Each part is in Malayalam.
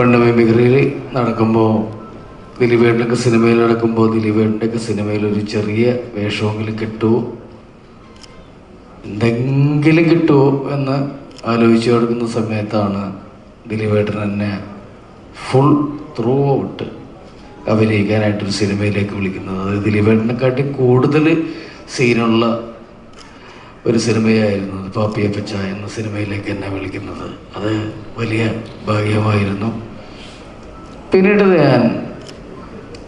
പണ്ട് മിമിക്രിയിൽ നടക്കുമ്പോൾ ദിലീപേട്ടൊക്കെ സിനിമയിൽ നടക്കുമ്പോൾ ദിലീപേട്ടൊക്കെ സിനിമയിൽ ഒരു ചെറിയ വേഷമെങ്കിലും കിട്ടുമോ എന്തെങ്കിലും കിട്ടുമോ എന്ന് ആലോചിച്ച് കിടക്കുന്ന സമയത്താണ് ദിലീപേട്ടൻ എന്നെ ഫുൾ ത്രൂ ഔട്ട് അഭിനയിക്കാനായിട്ടൊരു സിനിമയിലേക്ക് വിളിക്കുന്നത്. അത് ദിലീപേട്ടനെക്കാട്ടി കൂടുതൽ സീനുള്ള ഒരു സിനിമയായിരുന്നു പാപ്പിയപ്പച്ച എന്ന സിനിമയിലേക്ക് എന്നെ വിളിക്കുന്നത്. അത് വലിയ ഭാഗ്യമായിരുന്നു. പിന്നീട് ഞാൻ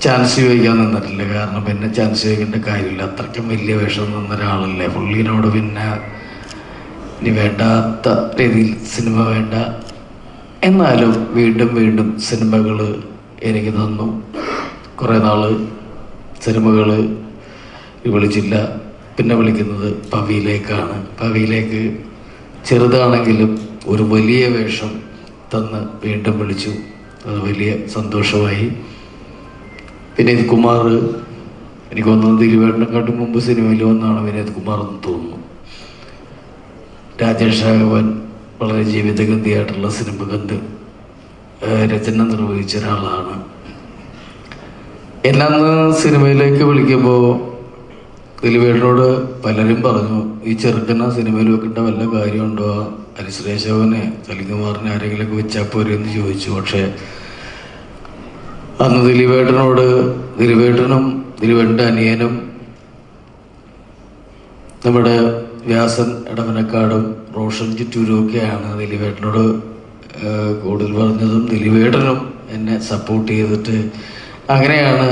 ചാൻസ് ചോദിക്കാൻ നിന്നിട്ടില്ല. കാരണം പിന്നെ ചാൻസ് ചോദിക്കേണ്ട കാര്യമില്ല. അത്രയ്ക്കും വലിയ വേഷം നിന്ന ഒരാളല്ലേ. പുള്ളിനോട് പിന്നെ ഇനി വേണ്ടാത്ത രീതിയിൽ സിനിമ വേണ്ട. എന്നാലും വീണ്ടും വീണ്ടും സിനിമകൾ എനിക്ക് തന്നു. കുറേ നാൾ സിനിമകൾ വിളിച്ചില്ല. പിന്നെ വിളിക്കുന്നത് പവിയിലേക്കാണ്. പവിയിലേക്ക് ചെറുതാണെങ്കിലും ഒരു വലിയ വേഷം തന്ന് വീണ്ടും വിളിച്ചു. അത് വലിയ സന്തോഷമായി. വിനീത് കുമാർ എനിക്ക് തോന്നുന്നു തിരുവേട്ടനെക്കാട്ടും മുമ്പ് സിനിമയിൽ വന്നാണ് വിനീത് കുമാർ എന്ന് തോന്നുന്നു. രാജേഷ് രാഘവൻ വളരെ ജീവിതഗന്ധിയായിട്ടുള്ള സിനിമ കണ്ട് ഏഹ് രചന നിർവഹിച്ച ഒരാളാണ്. എന്നെ അന്ന് സിനിമയിലേക്ക് വിളിക്കുമ്പോൾ ദിലീപേട്ടനോട് പലരും പറഞ്ഞു ഈ ചെറുക്കന സിനിമയിൽ വെക്കേണ്ട വല്ല കാര്യമുണ്ടോ? അനുശ്രേഷവനെ സലികുമാറിനെ ആരെങ്കിലുമൊക്കെ വെച്ചാൽ പോരെ എന്ന് ചോദിച്ചു. പക്ഷേ അന്ന് ദിലീപേട്ടനോട് ദിലീപേട്ടനും ദിലീപേട്ടന്റെ അനിയനും നമ്മുടെ വ്യാസൻ ഇടവനക്കാടും റോഷൻ ചുറ്റൂരും ഒക്കെയാണ് ദിലീപേട്ടനോട് കൂടുതൽ പറഞ്ഞതും. ദിലീപേട്ടനും എന്നെ സപ്പോർട്ട് ചെയ്തിട്ട് അങ്ങനെയാണ്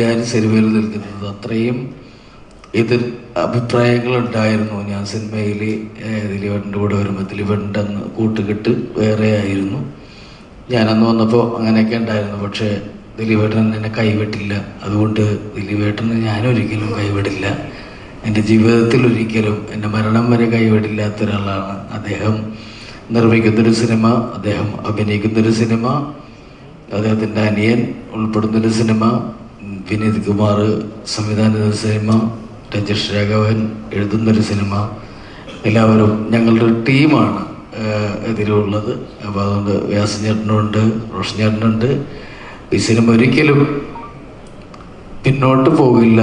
ഞാൻ സിനിമയിൽ നിൽക്കുന്നത്. അത്രയും എതിർ അഭിപ്രായങ്ങളുണ്ടായിരുന്നു ഞാൻ സിനിമയിൽ ദിലീപേട്ടന്റെ കൂടെ വരുമ്പോൾ. ദിലീപേട്ടന്റെ അന്ന് കൂട്ടുകെട്ട് വേറെ ആയിരുന്നു. ഞാനന്ന് വന്നപ്പോൾ അങ്ങനെയൊക്കെ ഉണ്ടായിരുന്നു. പക്ഷേ ദിലീപേട്ടൻ എന്നെ കൈവിട്ടില്ല. അതുകൊണ്ട് ദിലീപേട്ടനെ ഞാനൊരിക്കലും കൈവിടില്ല. എന്റെ ജീവിതത്തിൽ ഒരിക്കലും എന്റെ മരണം വരെ കൈവിടില്ലാത്ത ഒരാളാണ് അദ്ദേഹം. നിർമ്മിക്കുന്നൊരു സിനിമ അദ്ദേഹം അഭിനയിക്കുന്നൊരു സിനിമ അദ്ദേഹത്തിന്റെ അനിയൻ ഉൾപ്പെടുന്നൊരു സിനിമ വിനീത് കുമാർ സംവിധാനം സിനിമ രജേഷ് രാഘവൻ എഴുതുന്നൊരു സിനിമ. എല്ലാവരും ഞങ്ങളുടെ ടീമാണ് ഇതിലുള്ളത്. അപ്പോൾ അതുകൊണ്ട് വ്യാസൻ ചേട്ടനുണ്ട് റോഷൻ ചേട്ടനുണ്ട്. ഈ സിനിമ ഒരിക്കലും പിന്നോട്ട് പോകില്ല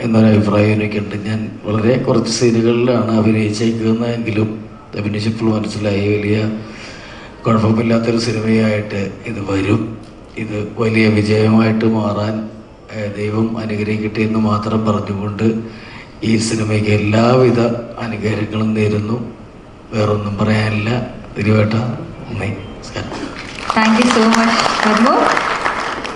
എന്നൊരു അഭിപ്രായം എനിക്കുണ്ട്. ഞാൻ വളരെ കുറച്ച് സീനുകളിലാണ് അഭിനയിച്ചേക്കുന്നതെങ്കിലും അഭിനയിച്ചപ്പോൾ മനസ്സിലായി വലിയ കുഴപ്പമില്ലാത്തൊരു സിനിമയായിട്ട് ഇത് വരും. ഇത് വലിയ വിജയമായിട്ട് മാറാൻ ദൈവം അനുഗ്രഹിക്കട്ടെ എന്ന് മാത്രം പറഞ്ഞുകൊണ്ട് ഈ സിനിമയ്ക്ക് എല്ലാവിധ അനുഗ്രഹങ്ങളും നേരുന്നു. വേറൊന്നും പറയാനില്ല. തിരുവേട്ട നന്ദി. Thank you so much